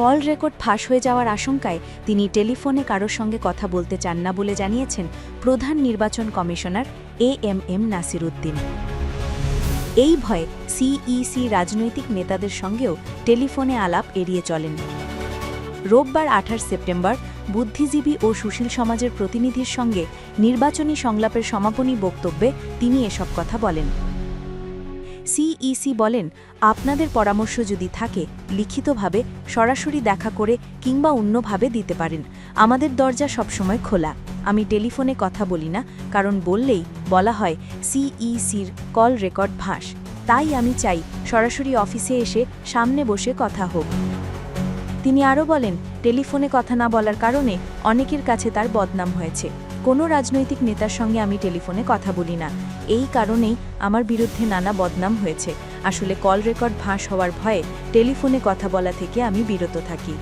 Call record ফাঁস হয়ে যাওয়ার আশঙ্কায় তিনি টেলিফোনে কারোর সঙ্গে কথা বলতে চান না বলে জানিয়েছেন প্রধান নির্বাচন commissioner A M M Nasir Uddin. এই ভয়ে সিইসি রাজনৈতিক নেতাদের সঙ্গেও টেলিফোনে আলাপ এড়িয়ে চলেন। রোববার আঠাশ সেপ্টেম্বর বুদ্ধিজীবী ও সুশীল সমাজের প্রতিনিধির সঙ্গে নির্বাচনী সংলাপের সমাপনী বক্তব্যে তিনি এসব কথা বলেন। সিইসি বলেন, আপনাদের পরামর্শ যদি থাকে, লিখিতভাবে সরাসরি দেখা করে কিংবা অন্যভাবে দিতে পারেন। আমাদের দরজা সবসময় খোলা। আমি টেলিফোনে কথা বলি না, কারণ বললেই বলা হয় সিইসির কল রেকর্ড ভাস তাই আমি চাই সরাসরি অফিসে এসে সামনে বসে কথা হোক। তিনি আরও বলেন, টেলিফোনে কথা না বলার কারণে অনেকের কাছে তার বদনাম হয়েছে। কোনো রাজনৈতিক নেতার সঙ্গে আমি টেলিফোনে কথা বলি না। এই কারণেই আমার বিরুদ্ধে নানা বদনাম হয়েছে। আসলে কল রেকর্ড ভাঁস হওয়ার ভয়ে টেলিফোনে কথা বলা থেকে আমি বিরত থাকি।